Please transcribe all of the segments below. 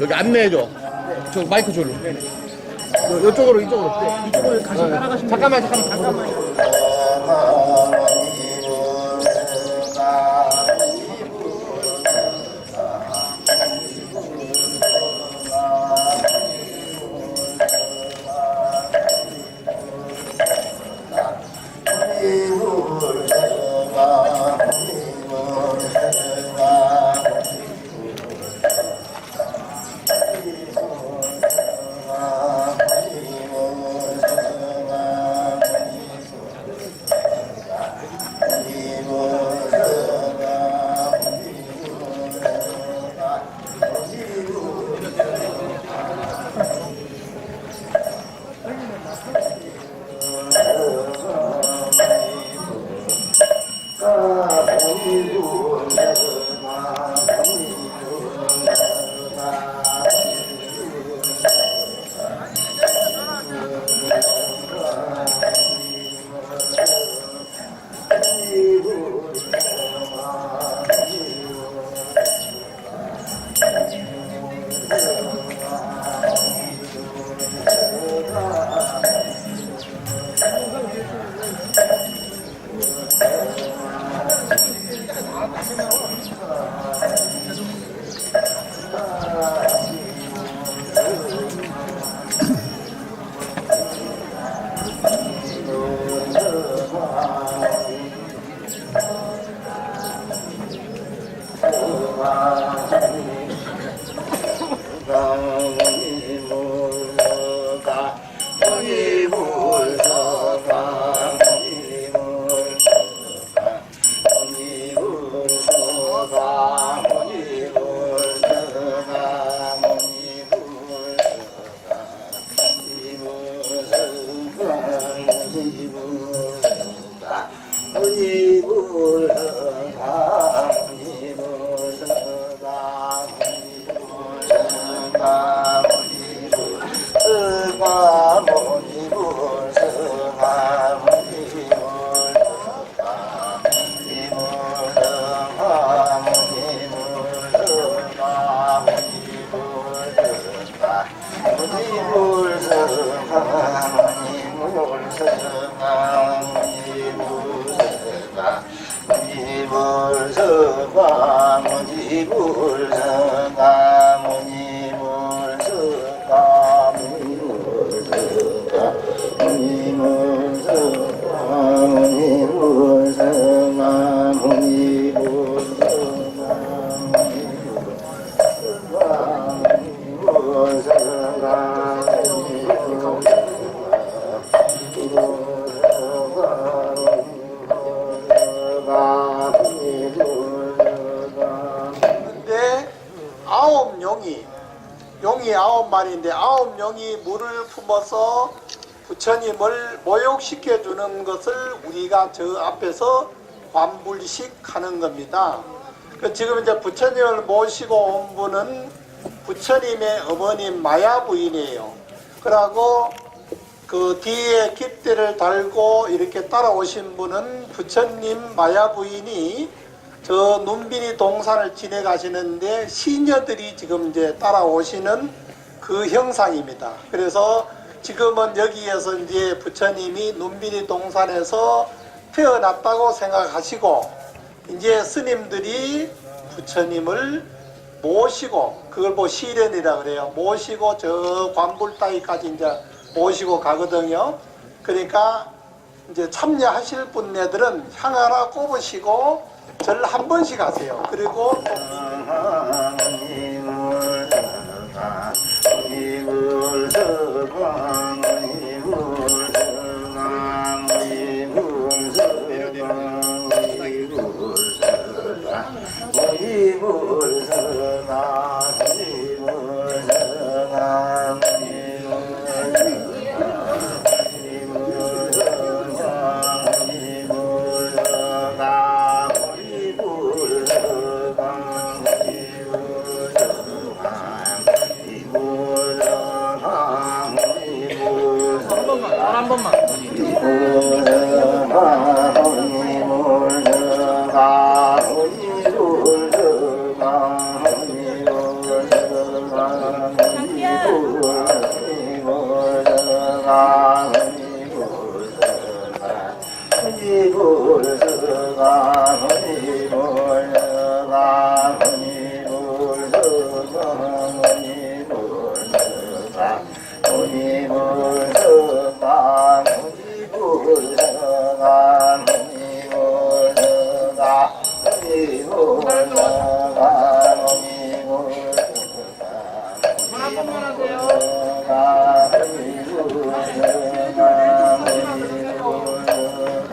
여기 안내해줘. 저 마이크 줄로. 요- 요쪽으로 이쪽으로. 네, 이쪽으로 가시 따라가시면 잠깐만 잠깐만 잠깐만. 모욕시켜 주는 것을 우리가 저 앞에서 관불식 하는 겁니다. 그 지금 이제 부처님을 모시고 온 분은 부처님의 어머님 마야 부인이에요. 그러고 그 뒤에 깃대를 달고 이렇게 따라오신 분은 부처님 마야 부인이 저 눈비니 동산을 지내가시는데 시녀들이 지금 이제 따라오시는 그 형상입니다. 그래서 지금은 여기에서 이제 부처님이 눈비니 동산에서 태어났다고 생각하시고 이제 스님들이 부처님을 모시고 그걸 뭐 시련이라 그래요. 모시고 저 관불 따위까지 이제 모시고 가거든요. 그러니까 이제 참여하실 분네들은 향 하나 꼽으시고 절 한 번씩 하세요. 그리고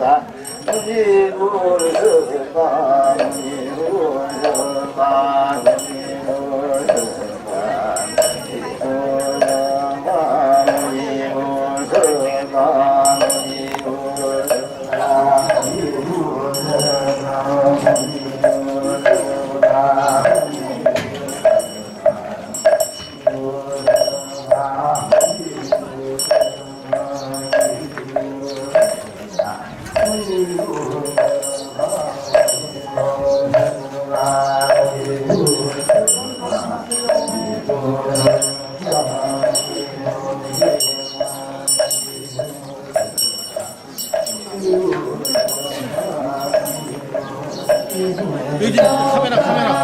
ta ni lu lu ba ni ni 여기 카메라 카메라.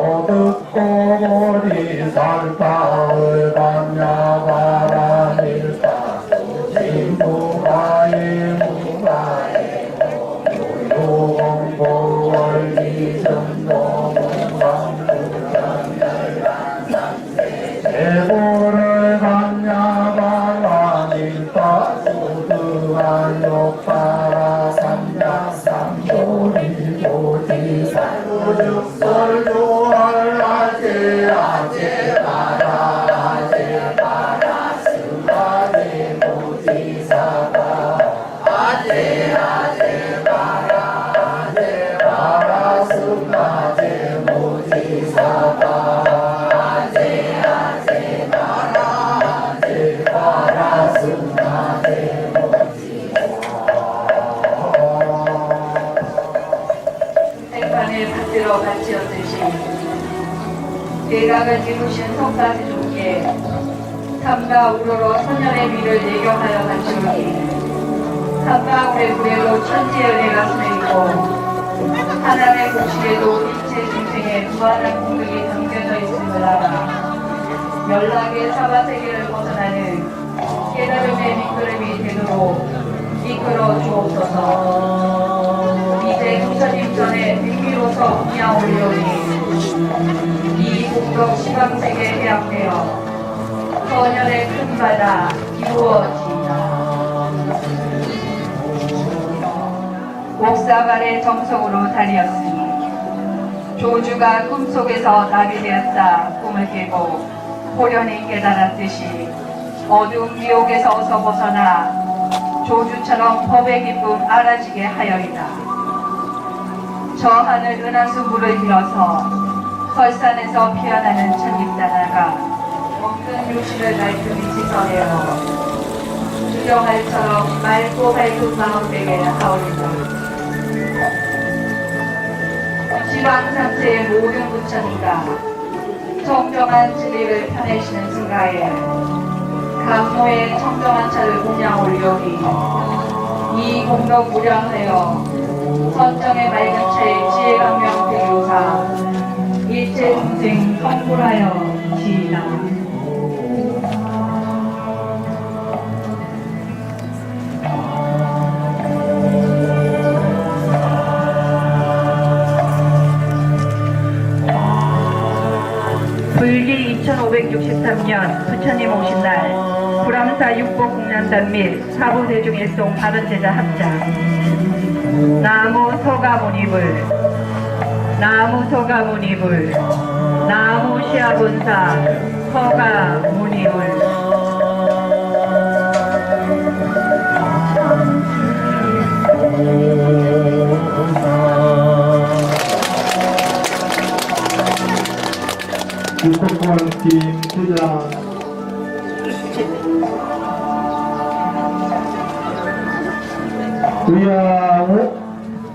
otra 내각을 이루신 석사지 좋게 삼가 우로로 천년의 미를 예경하여 간지오니 삼가 우의 무대로 천지의 은혜가 스메이고 하나님의 곡식에도 빛의 중생에 무한한 공덕이 담겨져 있습니다. 연락의 사바세계를 벗어나는 깨달음의 미끄럼이 되도록 이끌어 주옵소서. 이제 부처님 전에 빙기로서 그냥 올려오니 이 공덕 시방세계에 해양되어 선현의 큰 바다 이루어지이다 옥사발의 정성으로 달리었으니 조주가 꿈속에서 나게 되었다 꿈을 깨고 호련히 깨달았듯이 어두운 미혹에서 어서 벗어나 조주처럼 법의 기쁨 알아지게 하여이다. 저 하늘 은하수 물을 길어서 설산에서 피어나는 찬잎다나가 먹는 요시를 말끔히 씻어내어 주정알처럼 맑고 밝은 마음에게 하오리다 지방 상태의 모든 부처니까 청정한 진리를 펴내시는 승가에 감모의 청정한 차를 공양 올려니 이 공덕 무량하여 선정의 맑은 차의 지혜 강명 대교사 동생 성불하여 지이다. 불기 2563년 부처님 오신 날 불암사 육복 공양단 및 사부 대중일송 바른제자 합장 나무 서가모니불 나무 서가모니불 나무 시아본사 서가모니불 육복관팀 주장 우야오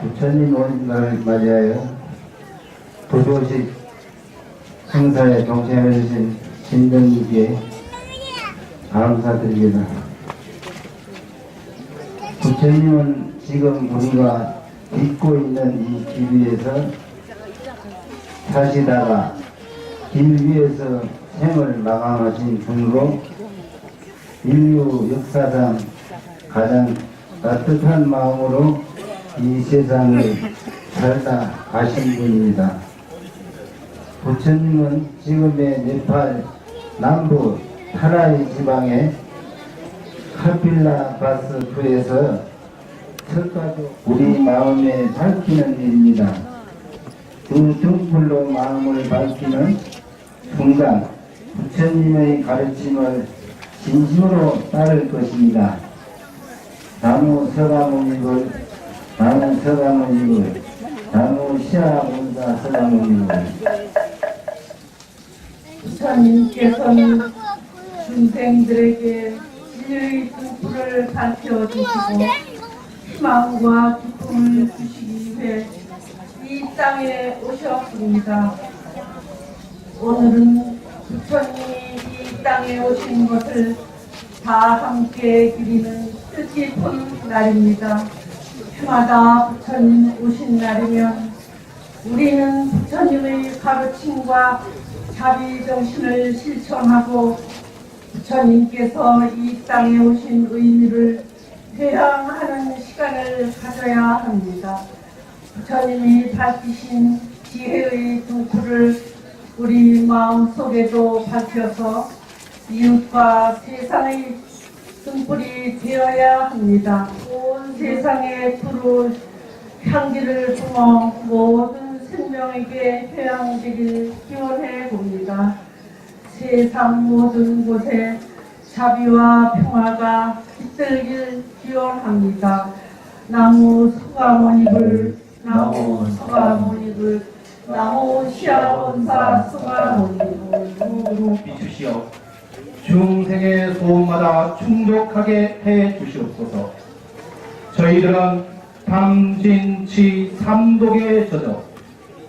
부처님 오는 날 맞이하여 부조식 행사에 동참해주신 신정님께 감사드립니다. 부처님은 지금 우리가 딛고 있는 이 길 위에서 사시다가 길 위에서 생을 마감하신 분으로 인류 역사상 가장 따뜻한 마음으로 이 세상을 살다 가신 분입니다. 부처님은 지금의 네팔 남부 타라이 지방의 카필라 바스프에서 첫가족 우리 마음에 밝히는 일입니다. 그 등불로 마음을 밝히는 순간 부처님의 가르침을 진심으로 따를 것입니다. 나무 서가모니를 나는 서가모니를 나무 시아본사 서가모니를 부처님께서는 중생들에게 진리의 등불을 밝혀 주시고 희망과 기쁨을 주시기 위해 이 땅에 오셨습니다. 오늘은 부처님이 이 땅에 오신 것을 다 함께 기리는 뜻깊은 날입니다. 해마다 부처님 오신 날이면 우리는 부처님의 가르침과 자비 정신을 실천하고 부처님께서 이 땅에 오신 의미를 회양하는 시간을 가져야 합니다. 부처님이 밝히신 지혜의 등불을 우리 마음 속에도 밝혀서 이웃과 세상의 등불이 되어야 합니다. 온 세상에 두루 향기를 품어 모든 생명에게 회양되길 기원해 봅니다. 세상 모든 곳에 자비와 평화가 깃들길 기원합니다. 나무 수가모니불 나무 수가모니불 나무 시아본사 수가모니불 비추시어 중생의 소원마다 충족하게 해 주시옵소서. 저희들은 당진치 삼독에 젖어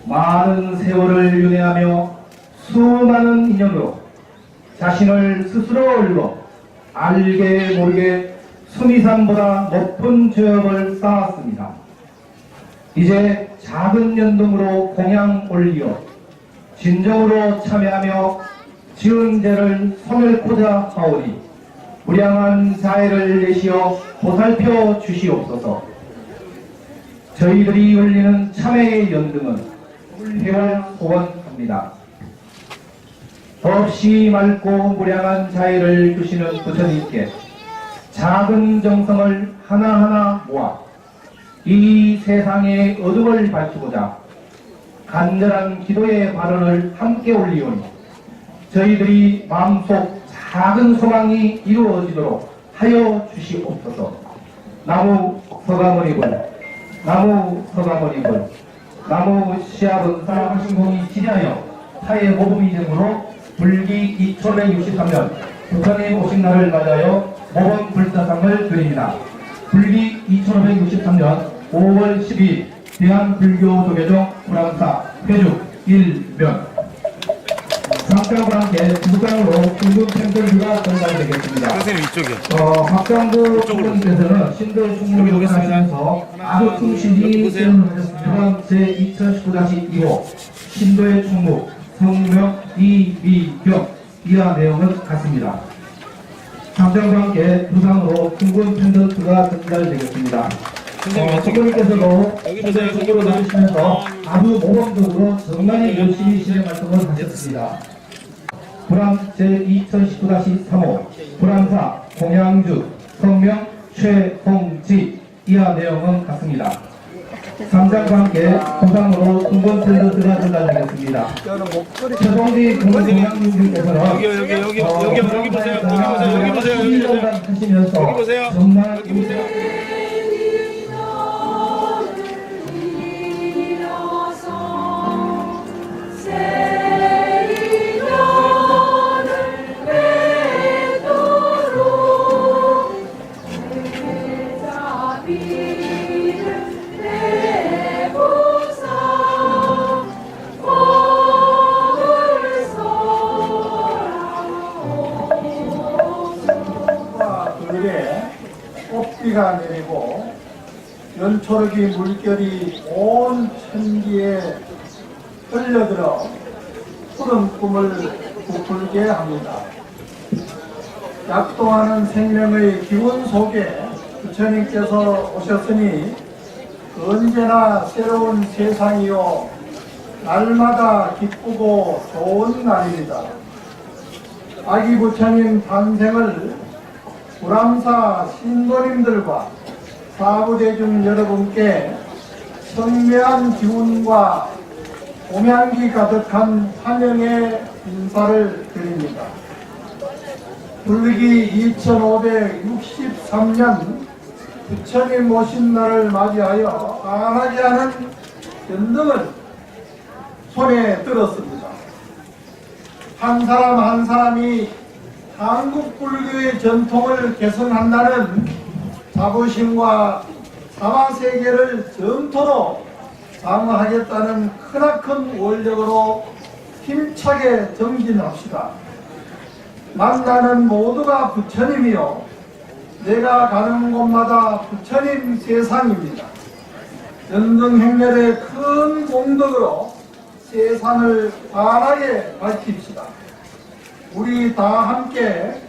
많은 세월을 윤회하며 수많은 인연으로 자신을 스스로 올려 알게 모르게 수미산보다 높은 죄업을 쌓았습니다. 이제 작은 연동으로 공양 올리어 진정으로 참여하며 지은 죄를 소멸코자 하오니 무량한 자애를 내시어 보살펴 주시옵소서 저희들이 올리는 참회의 연등은 회월 소원합니다. 없이 맑고 무량한 자애를 주시는 부처님께 작은 정성을 하나하나 모아 이 세상의 어둠을 밝히고자 간절한 기도의 발언을 함께 올리오니 저희들이 마음속 작은 소망이 이루어지도록 하여 주시옵소서 나무 서가모니불 나무 서가모니불 나무 시합은 사랑하신 공이 지리하여 타의 모범이 되므로 불기 2563년 부처님 오신 날을 맞아여 모범 불사상을 드립니다. 불기 2563년 5월 12일 대한불교 조계종 불암사 회주 1면 상장과 함께 부부장으로 중국 템플뷰가 전달되겠습니다. 선생님 이쪽이요. 어, 박장구 총장께서는 신도 충무를 하시면서 아주 충실히 수행하셨으면 제2019-2호 신도의 충무 성명 이미경 이하 내용은 같습니다. 상장과 함께 부상으로 충분 팬더트가 전달되겠습니다. 어, 총장님께서도 신도의 충무를 하시면서 아주 모범적으로 정관이 열심히 실행 활동을 하셨습니다. 불암 제2019-3호 불암사 공양주 성명 최홍지 이하 내용은 같습니다. 상장과 함께 부상으로 두번 텔러스가 전달되겠습니다. 최홍지 공양주께서는 여기 여기 여기 여기 여기 보세요. 여기 보세요. 여기 보세요. 여기 보세요. 하시면서 여기 보세요. 정말 여기 보세요. 연초록이 물결이 온 천기에 흘려들어 푸른 꿈을 부풀게 합니다. 약동하는 생명의 기운 속에 부처님께서 오셨으니 언제나 새로운 세상이요 날마다 기쁘고 좋은 날입니다. 아기 부처님 탄생을 불암사 신도님들과 사부대중 여러분께 성묘한 기운과 공양기 가득한 환영의 인사를 드립니다. 불기 2563년 부처님 오신 날을 맞이하여 강하게 하는 연등을 손에 들었습니다. 한 사람 한 사람이 한국 불교의 전통을 개선한다는 자부심과 사마세계를 전토로 장하겠다는 크나큰 원력으로 힘차게 정진합시다. 만나는 모두가 부처님이요. 내가 가는 곳마다 부처님 세상입니다. 연등행렬의 큰 공덕으로 세상을 환하게 밝힙시다. 우리 다 함께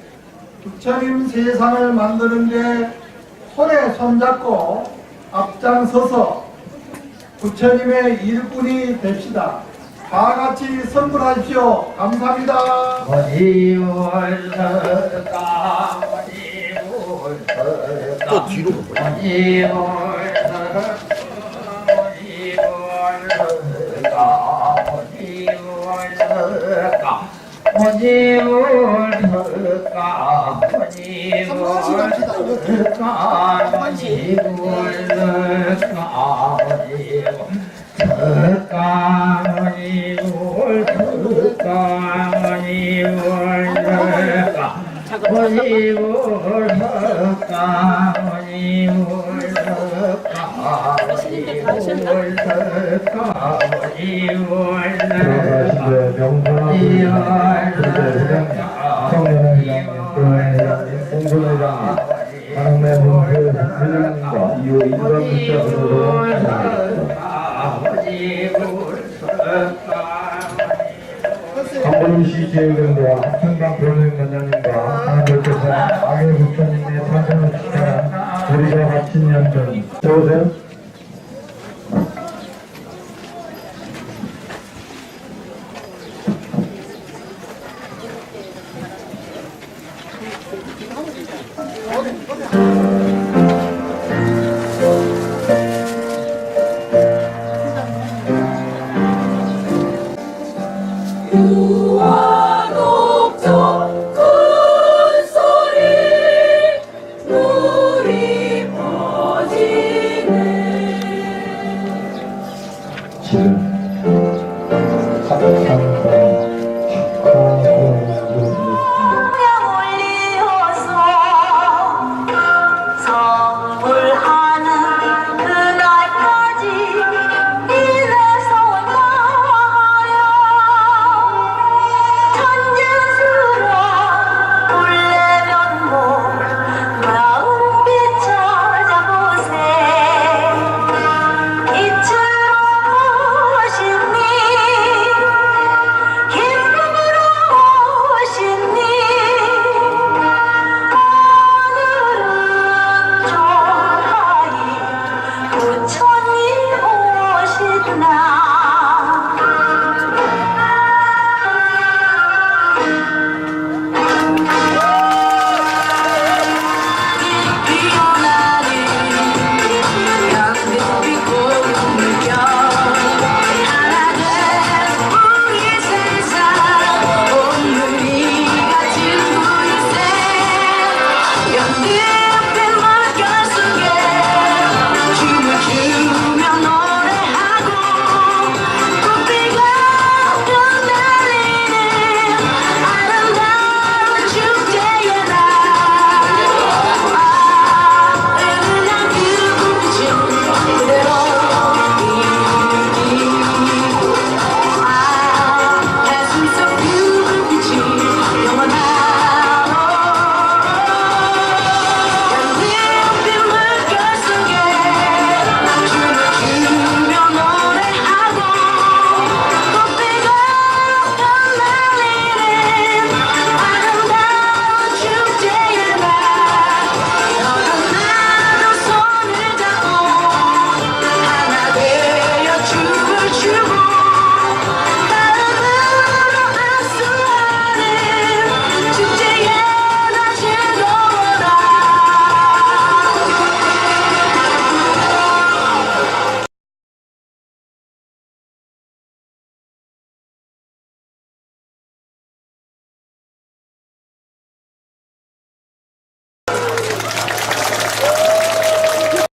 부처님 세상을 만드는데 손에 손잡고 앞장서서 부처님의 일꾼이 됩시다. 다 같이 선물하십시오. 감사합니다. 또 뒤로 가 봐요. 들어가시되 우리가 같은 연전. 여보세요?